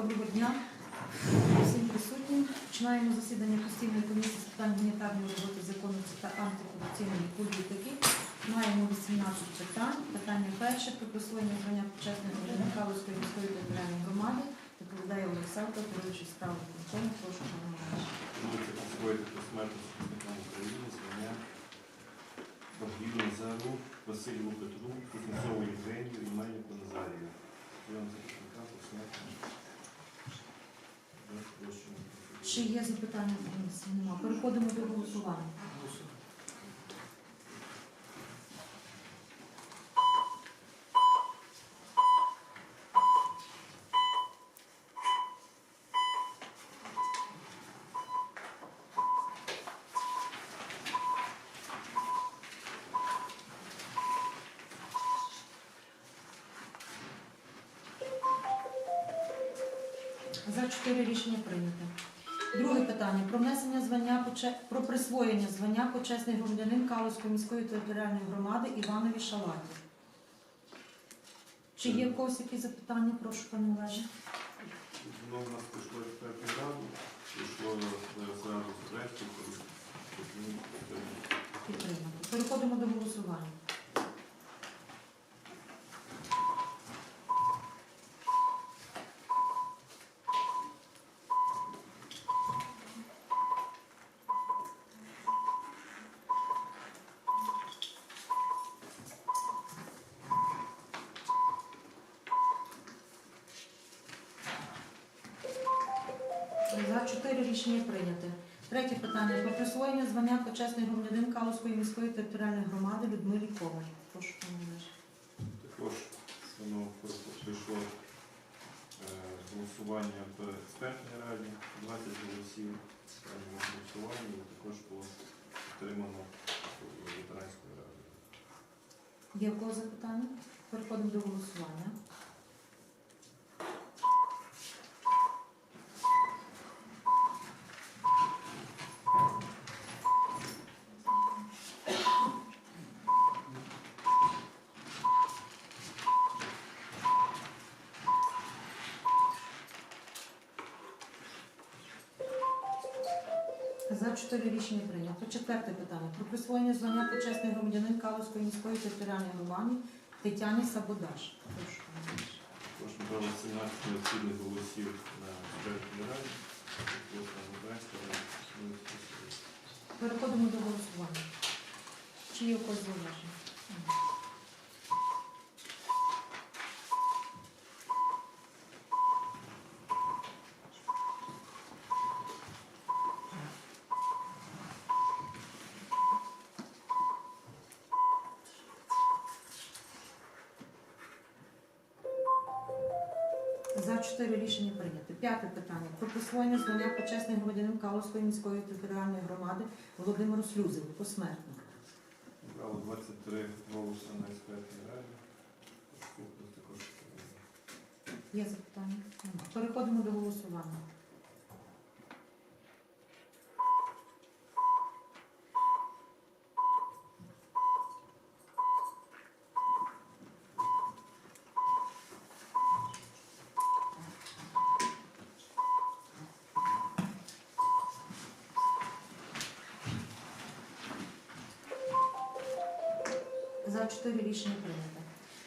Доброго дня всім присутнім. Починаємо засідання постійної комісії з питань гуманітарної роботи, законності та антикорупційної політики. Маємо 18 питань. Питання перше про присвоєння звання почесної громадянина Калузької міської територіальної громади. Доповідає Олександр, керуючий справи виконкому. Прошу пане. Будете присвоїти посмертно захисникам України звання Богдіну Назару, Василю Петру, Кузнецову Євгенію і Мельнику Назарію. Звання захисника посмертно. Чи є запитання? Нема. Переходимо до голосування. За чотири рішення прийнято. Друге питання про внесення звання про присвоєння звання почесний громадянин Калузької міської територіальної громади Іванові Шалаті. Чи є в когось якісь запитання? Прошу пане Олеже. Знову нас прийшло експертну раду, з решту, Підтримати. Переходимо до голосування. За чотири рішення прийняте. Третє питання про присвоєння звання почесний громадянин Калузької міської територіальної громади Людмилі Коваль. Прошу пане. Також воно прийшло е, голосування в експертній раді, 20 голосів в голосуванні, також було підтримано ветеранською радою. Є в кого запитання? Переходимо до голосування. За рішення прийнято. Четверте питання. Про присвоєння звання почесний громадянин Калузької міської територіальної громади Тетяні Сабодаш. Прошу. Прошу Олеже. 17 необхідних голосів на раді. Переходимо до голосування. Чи є якось зауваження? Питання. Про присвоєння звання почесний громадянин Калуської міської територіальної громади Володимиру Слюзеву посмертно. Набрали 23 голоси на експертній раді. Є запитання? Переходимо до голосування. За чотири рішення прийнято.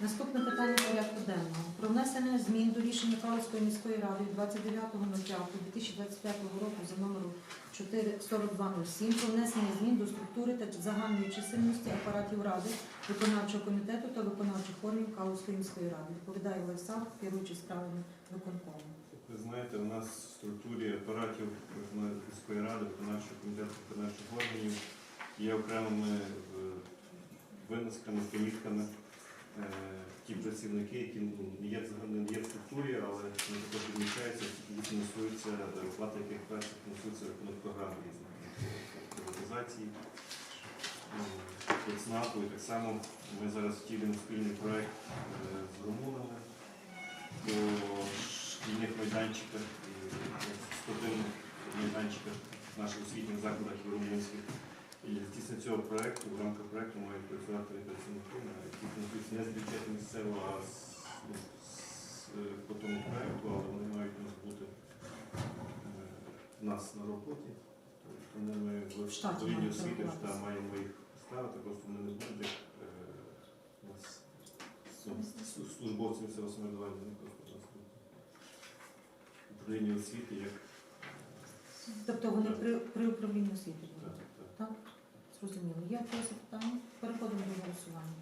Наступне питання порядку денного. Про внесення змін до рішення Калицької міської ради від 29.05.2025 року за номером 44207 про внесення змін до структури та загальної чисельності апаратів ради, виконавчого комітету та виконавчих органів Калицької міської ради. Доповідає Олександр, керуючий справами виконкому. Ви знаєте, у нас в структурі апаратів міської ради, виконавчого комітету виконавчих органів є окремими е, винесками, помітками е, ті працівники, які ну, є, не є в структурі, але вони також відмічаються, які фінансуються, е, оплата яких праців фінансуються рахунок програм різних приватизації. Від СНАПу і так само ми зараз втілюємо спільний проект е, з румунами по шкільних майданчиках і спортивних майданчиках наших освітніх закладах і румунських. І здійснення цього проекту, в рамках проекту мають працювати працівники, які фінансуються не з бюджету місцевого, а з, ну, з е, по тому проекту, але вони мають у нас бути е, у нас на роботі. Тому ми в управлінні освіти та маємо їх ставити, просто вони не будуть як е, ну, с- службовці місцевого самоврядування, вони просто у нас будуть. Управління освіти як Тобто вони при, при управлінні освіти так, будуть. так. Так? Зрозуміло. Є якісь запитання? Переходимо до голосування.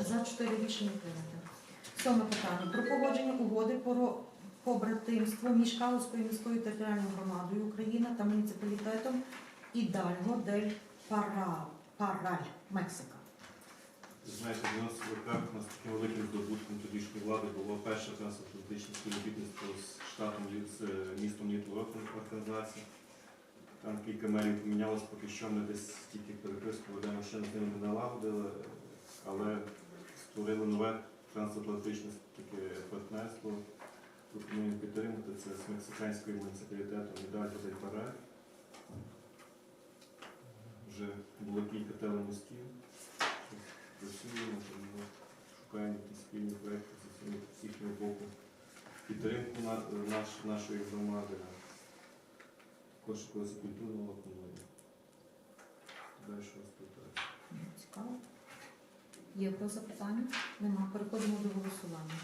За чотири рішення прийнято. Сьоме питання. Про погодження угоди про побратимство між Калузькою міською територіальною громадою Україна та муніципалітетом Ідальго дель Пара- Параль, Мексика. Знаєте, в ВК у нас таким великим здобутком тодішньої влади було перше трансатлантичне співробітництво з штатом з е, містом Літворок організації. Там кілька мерів помінялось, поки що ми десь тільки переписку ведемо, ще з ними не налагодили, але створили нове трансатлантичне таке партнерство. Пропонуємо підтримати це з мексиканською муніципалітетом Ідальго дель Параль. Вже було кілька телемостів працюємо, шукаємо якісь спільні всіми з їхнього боку. Підтримку на, наш, нашої громади, якогось культурного плануємо. Далі що розповідати. Цікаво. Є якось запитання? Нема. Переходимо до голосування.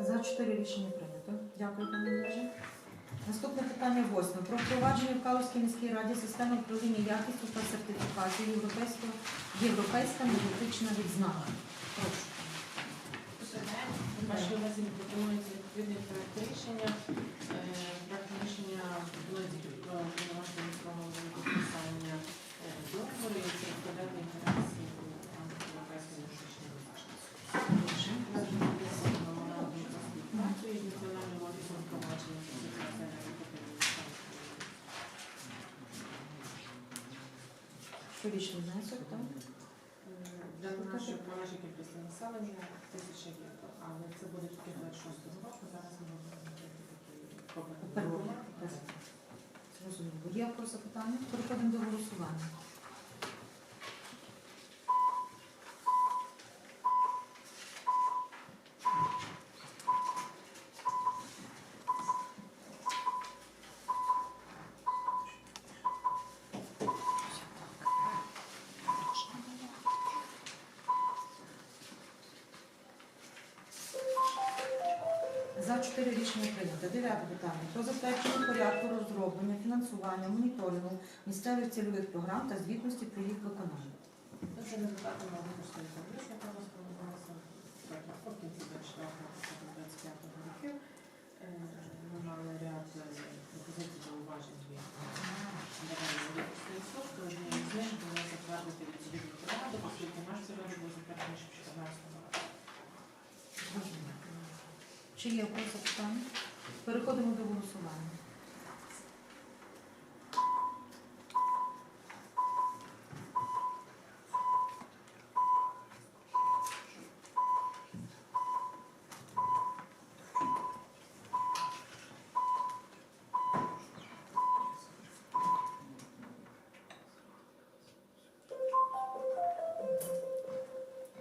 За чотири рішення прийнято. Дякую, пане Олеже. Наступне питання восьме. Про впровадження в Калузькій міській раді системи управління якістю та сертифікації європейського європейська енергетична відзнака. Прошу. Вашій увазі пропонується відповідний проект рішення. Е, Проект рішення пропонується про повноваження міського підписання е, договору і це у рамках європейської енергетичної із національним офісом впровадження сертифікації енергетики Щорічний внесок, так? Для нашої нашої кількості населення тисяча євро, але це буде тільки 26 року. Зараз ми будемо робити такі. Зрозуміло. Є запитання? Переходимо до голосування. За чотири рішення прийнято. Дев'яте питання. Про затвердження порядку розроблення, фінансування, моніторингу місцевих цільових програм та звітності про їх виконання. Це результати Новгородської комісії, яка проводилася в кінці 24-25 років. Ми мали ряд е, пропозицій зауважень від Державної аудиторської служби. Однією з них було затвердити відповідну пораду, оскільки наш період був затверджений ще в 2014 році. Чи є якось запитання? Переходимо до голосування.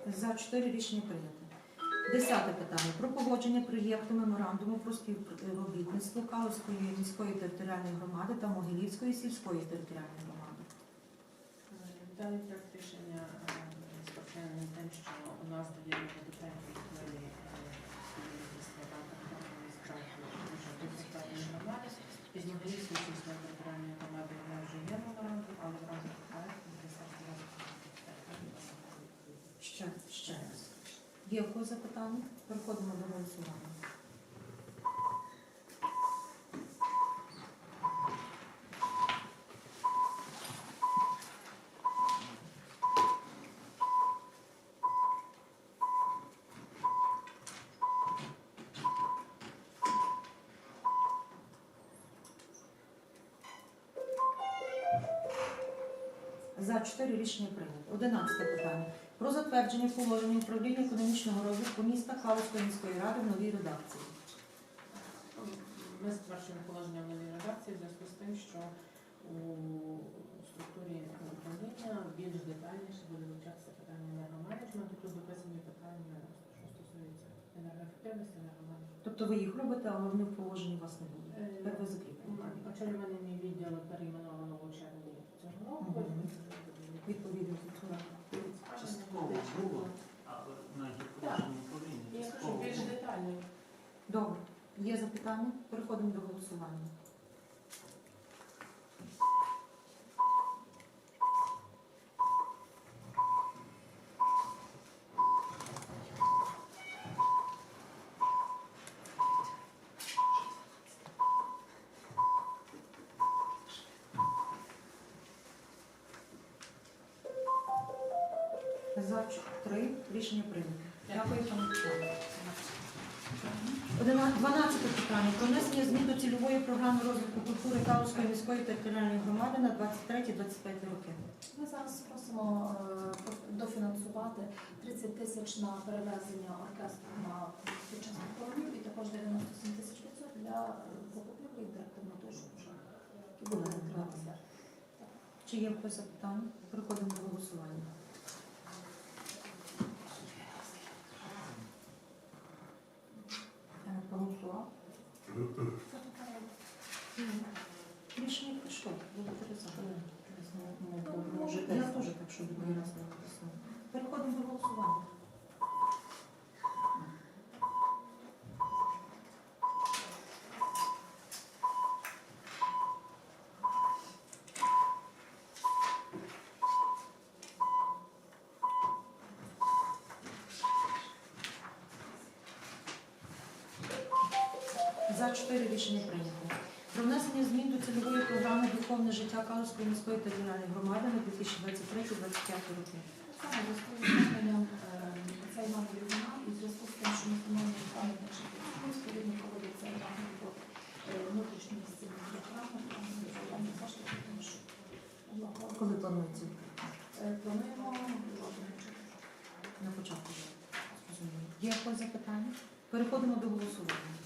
За чотири рішення прийнято. Десяте питання. Про погодження проєкту меморандуму про співробітництво Калузької міської територіальної громади та Могилівської сільської територіальної громади. Далі рішення спортивним тим, що у нас до хвилі співробітництва рамках державної справи Могилівської Є в кого запитання? Переходимо до голосування. За чотири рішення прийнято. 11 питання. Про затвердження положення управління економічного розвитку міста Калуської міської ради в новій редакції. Ми затверджуємо положення в новій редакції в зв'язку з тим, що у структурі управління більш детальніше буде вивчатися питання енергоменеджменту. Тут дописані питання, що стосуються енергоефективності, енергоменеджменту. Тобто ви їх робите, але вони в положенні у вас не буде. Тепер ви закріпите. Очолюваний відділ перейменовано в червні цього року. Відповідно до цього. Частково було, але навіть положення управління. Я скажу частково більш було. детально. Добре. Є запитання? Переходимо до голосування. За 3 рішення прийнято. Дякую, пане. 12 питання. Про внесення змін до цільової програми розвитку культури Калуської міської територіальної громади на 23-25 роки. Ми зараз просимо е, дофінансувати 30 тисяч на перевезення оркестру на сучасних хоровів і також 97 тисяч 500 для е, закупівлі інтерактивного душу, який буде відкриватися. Чи є якось запитання? Переходимо до голосування. Е, Проголосував? Рішення прийшло. Три за. Я теж так, щоб не раз написано. Переходимо до голосування. За 4 рішення прийнято. Про внесення змін до цільової програми Духовне Калуської міської територіальної громади на 2023-2025 роки. Саме в зв'язку з цей новий війна і в зв'язку з тим, що ми встановлюємо пам'ятник життя, відповідно проводиться заходи по внутрішньої стіни програми, там державні кошти, тому що Коли планується? Е, плануємо. На початку. Є якось запитання? Переходимо до голосування.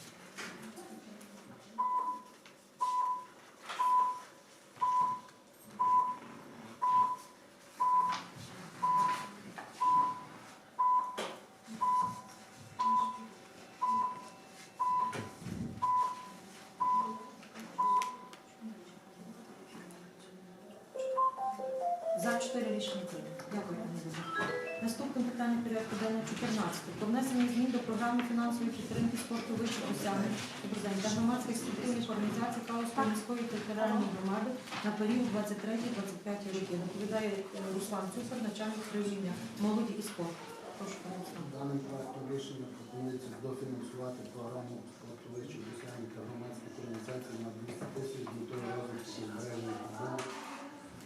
За 4 рішення прийнято. Дякую, пані Ліза. Наступне питання порядку денного 14. Про внесення змін до програми фінансової підтримки спорту вищих образень та громадських спортивних організацій Калуської міської територіальної громади на період 23-25 роки. Доповідає Руслан Цюсар, начальник управління молоді і спорту. Прошу, пане Руслан. Даним проектом рішення пропонується дофінансувати програму спорту вищих досягнень та громадських організацій на 200 тисяч метою розвитку збереження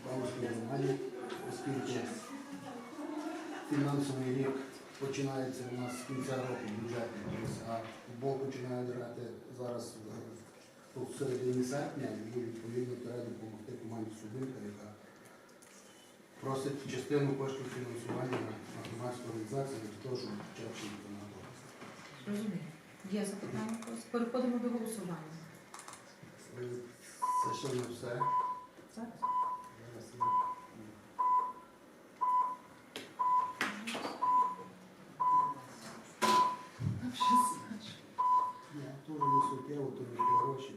в Павловській оскільки фінансовий рік починається у нас з кінця року бюджетний, а футбол починає грати зараз е, в середині серпня і відповідно треба допомогти команді Судинка, яка просить частину коштів фінансування на громадську організацію для того, щоб почати чемпіонат. Розумію. Є запитання? Переходимо до голосування. Е, Це ще не все. Зараз я... Ні, Теж не суттєво, то не гроші.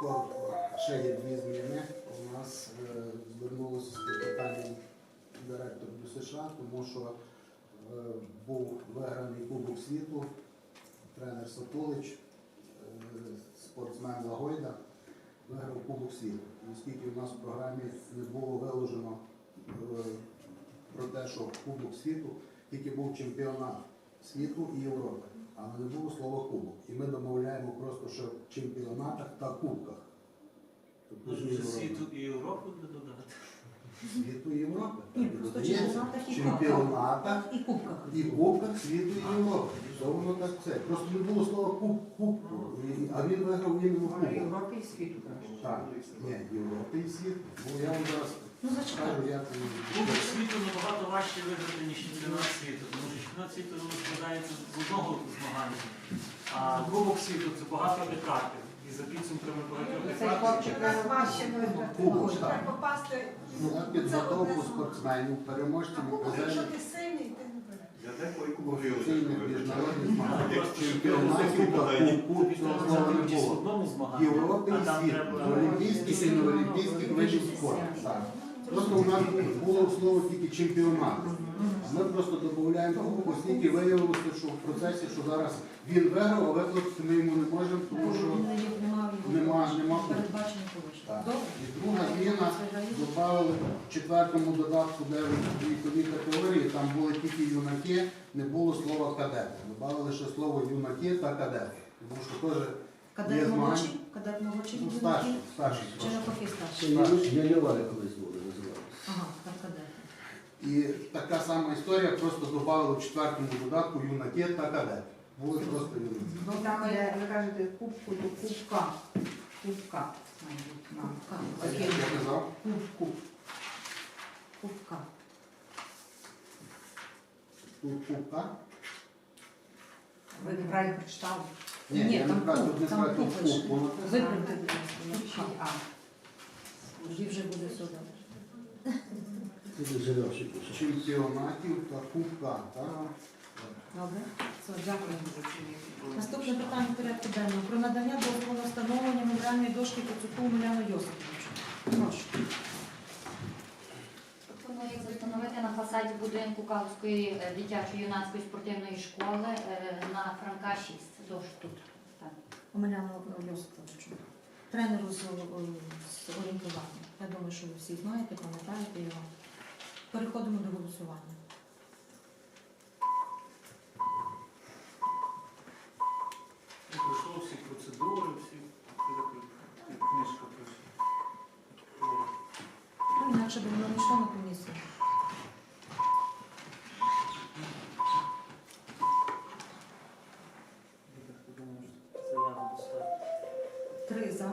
Коротко. Ще є дві зміни. У нас е, звернулося з питанням директор до США, тому що е, був виграний Кубок світу, тренер Соколич, е, спортсмен Лагойда виграв Кубок світу. Оскільки в нас в програмі не було виложено е, про те, що Кубок світу тільки був чемпіонат світу і Європи, але не було слова Кубок. І ми домовляємо просто, що в чемпіонатах та кубках. Тобто Може зміни світу і Європу буде додати. світу і Європи. Так і просто додається. чемпіонатах і чемпіонатах І кубках. і кубках світу і Європи. Що воно так це? Просто не було слова куб, кубку, І- а він виграв іменно кубок. Європі і світу краще. Так, ні, Європи і світ. Бо я вам зараз Ну, зачекай. скажу, як він. Важче виграти, ніж чемпіонат світу, тому що чемпіонат світу складається з одного змагання. А Кубок світу це багато етапів. І за підсумками багатьох Цей етапів. виграти. Кубок, так. попасти. Ну, на підготовку спортсменів, А переможців якщо ти сильний, ти не береш. Я деколи кубок офіційних міжнародних змагань. Чемпіонатів та кубку цього не було. Європи і там світу, олімпійських і неолімпійських видів спорту. Просто у нас було слово тільки чемпіонат. А ми просто додаємо кубок, оскільки виявилося, що в процесі, що зараз він виграв, а виплатити ми йому не можемо, тому що Він не є- нема. Так. І друга зміна додали в четвертому додатку, де вікові категорії, там були тільки юнаки, не було слова кадети. Додали ще слово юнаки та кадети. Тому що теж Кадет молодший, кадет молодший, ну, юнаки, старший, старший чи навпаки старший? я Яваля колись називалося. Ага, так кадет. І така сама історія, просто додали в четвертому додатку юнаки та кадети. Були просто юнаки. Ну там, де ви кажете, кубку до кубка. Кубка. мам. Кубка. А як я казав? Куб. Кубка. Тут кубка. Ви неправильно прочитали. Ні, Ні, я не там кажу, куб, тут не там сказати куб куб. Воно. Виправте. А. Тоді вже буде сюди. Чемпіонатів та кубка. Так? Добре? Все, дякую. Наступне питання порядку денного. Про надання дозволу на встановлення меморіальної дошки Коцюку Миляну Йосиповичу. Прошу. Пропонується встановити на фасаді будинку Калузької е, дитячо-юнацької спортивної школи е, на Франка 6. Дощ тут. Так. Омеляну Йосиповичу. Тренеру з, о, з орієнтування. Я думаю, що ви всі знаєте, пам'ятаєте його. Переходимо до голосування. Пройшло всі процедури, всі книжка пише. Ну, інакше б воно не йшло на комісію. Три за.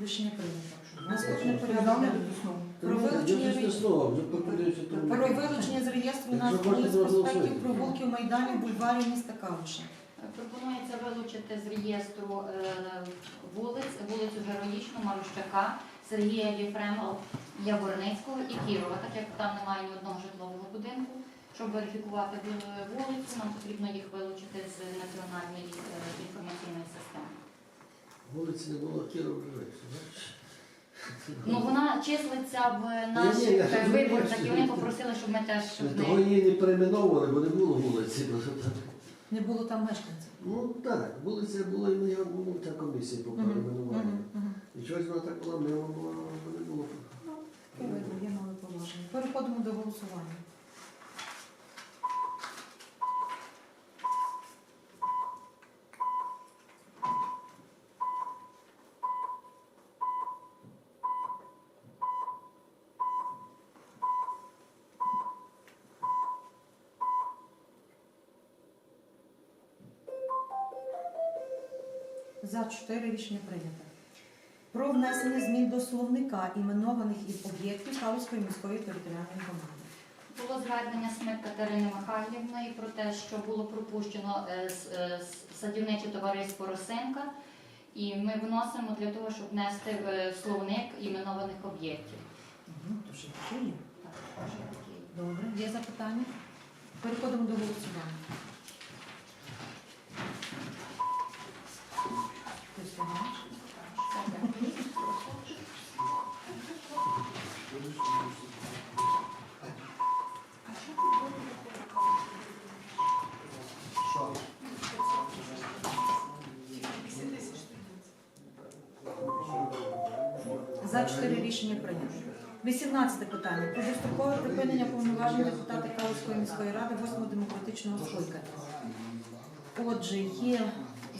Рішення прийнято. Наступне порядок. не денний. доснув. Про Я вилучення. Про вилучення з реєстру Якщо назв можна, вулиць, то проспектів, голосуємо. провулків, майданів, бульварів міста Калуша. Пропонується вилучити з реєстру е, вулиць, вулицю Героїчну, Марущака, Сергія Єфремова, Яворницького і Кірова, так як там немає ні одного житлового будинку. Щоб верифікувати вулиці, нам потрібно їх вилучити з національної е, інформаційної системи. Вулиці не було Кіров живець, знаєш? Ну вона числиться в Ні, наших я е, виборцях, і вони попросили, щоб ми теж Того не її не перейменовували, бо не було вулиці. Не було там мешканців. Ну так, вулиця була і моя ну, ця комісія по перейменуванню. мгм, мгм. І чогось вона так була мила, була, не було. Видно, Є положення. Переходимо до голосування. За 4 рішення прийнято. Про внесення змін до словника іменованих із об'єктів Калуської міської територіальної громади. було звернення Смит Катерини Михайлівної про те, що було пропущено е, е, садівниче товариство Росинка, і ми вносимо для того, щоб внести в словник іменованих об'єктів. Угу, то ще таке є. Так. Добре, є запитання? Переходимо до голосування. Ти встигаєш? Все, дякую. Що? За 4 рішення прийнято. 18 питання. Про припинення повноважень депутата Калицької міської ради 8 демократичного скликання. Отже, є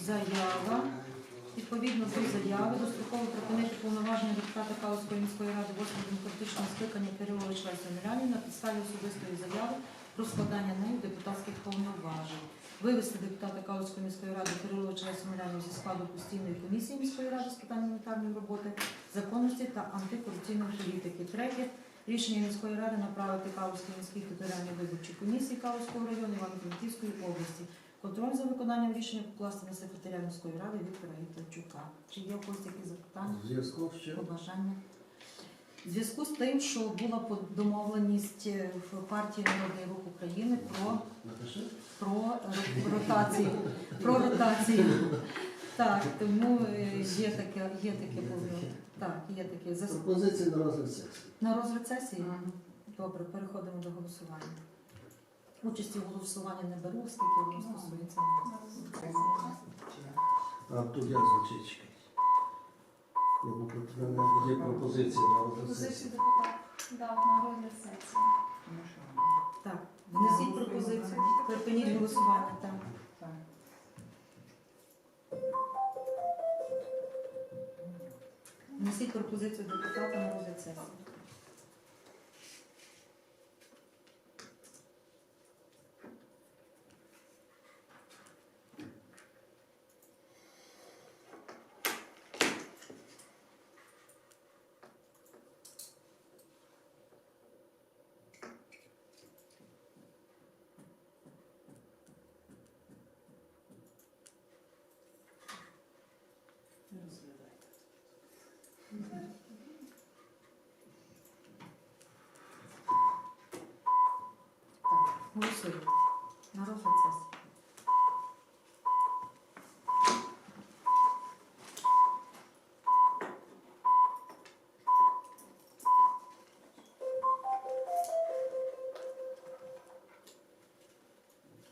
заява Відповідно до заяви достроково припинити повноваження депутата Калуської міської ради 8 демократичного скликання Кирилович Лесі Омелянів на підставі особистої заяви про складання нею депутатських повноважень. Вивести депутата Калуської міської ради Кириловича Омелянів зі складу постійної комісії міської ради з питань гуманітарної роботи, законності та антикорупційної політики. Третє. Рішення міської ради направити Калуській міській територіальній виборчій комісії Калуського району Івано-Франківської області. Контроль за виконанням рішення покласти на секретаря міської ради Віктора Гітарчука. Чи є у когось які запитання, В зв'язку з чим? побажання? В зв'язку з тим, що була домовленість е, в партії Народний рух України про, про ротацію. Про ротацію. Так, тому е, є таке, є таке Так, є таке Пропозиції на розгляд сесії. на розгляд сесії. Добре, переходимо до голосування. Участі в голосуванні не беру, оскільки воно стосується. А тут я. Є в мене Є пропозиція на розгляд Пропозицію сесії. депутат дав на розгляд сесії. Так, внесіть пропозицію, припиніть голосування. Так. Внесіть пропозицію депутата на розгляд сесії. Так, голосуємо. На розгляд сесії.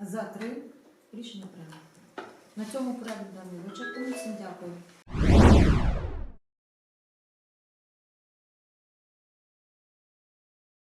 За три рішення прийнято. На цьому порядок денний вичерпаний. Всім дякую.